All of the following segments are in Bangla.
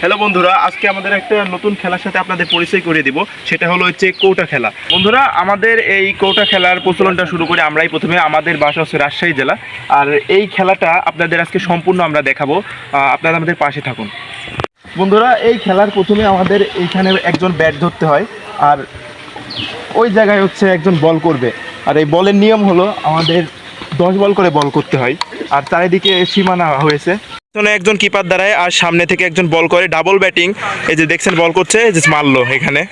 হ্যালো বন্ধুরা, আজকে আমাদের একটা নতুন খেলার সাথে আপনাদের পরিচয় করে দিব। সেটা হলো হচ্ছে কৌটা খেলা। বন্ধুরা, আমাদের এই কৌটা খেলার প্রচলনটা শুরু করে আমরাই প্রথমে আমাদের বাসা হচ্ছে রাজশাহী জেলা। আর এই খেলাটা আপনাদের আজকে সম্পূর্ণ আমরা দেখাবো। আপনারা আমাদের পাশে থাকুন। বন্ধুরা, এই খেলার প্রথমে আমাদের এইখানে একজন ব্যাট ধরতে হয়। আর ওই জায়গায় হচ্ছে একজন বল করবে। আর এই বলের নিয়ম হলো আমাদের দশ বল করে বল করতে হয়। আর চারিদিকে সীমানা হয়েছে। পেছনে একজন কিপার দাঁড়ায় আর সামনে থেকে একজন বল করে। ডাবল ব্যাটিং এই যে দেখছেন বল করছে যে মারলো এখানে।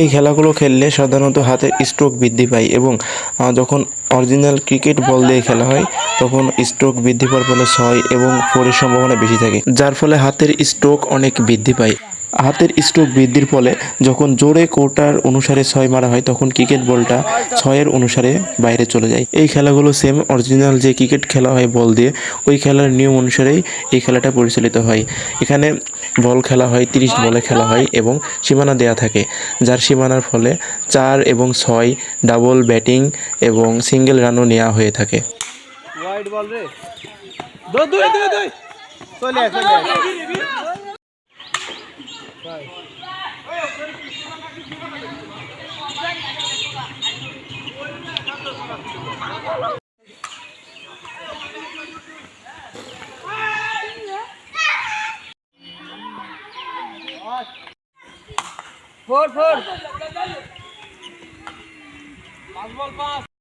এই খেলাগুলো খেললে সাধারণত হাতের স্ট্রোক বৃদ্ধি পায় এবং যখন অরিজিনাল ক্রিকেট বল দিয়ে খেলা হয়, তখন স্ট্রোক বৃদ্ধি পাওয়ার ফলে ছয় এবং ফোরের সম্ভাবনা বেশি থাকে, যার ফলে হাতের স্ট্রোক অনেক বৃদ্ধি পায়। হাতের স্ট্রোক বৃদ্ধির ফলে যখন জোরে কোটার অনুসারে ছয় মারা হয়, তখন ক্রিকেট বলটা ছয়ের অনুসারে বাইরে চলে যায়। এই খেলাগুলো সেম অরিজিনাল যে ক্রিকেট খেলা হয় বল দিয়ে, ওই খেলার নিয়ম অনুসারেই এই খেলাটা পরিচালিত হয়। এখানে বল খেলা হয়, তিরিশ বলে খেলা হয় এবং সীমানা দেয়া থাকে, যার সীমানার ফলে চার এবং ছয় ডাবল ব্যাটিং এবং সিঙ্গেল রানও নেওয়া হয়ে থাকে। চলে চলে। ফোর ফোর পাঁচ বল পাঁচ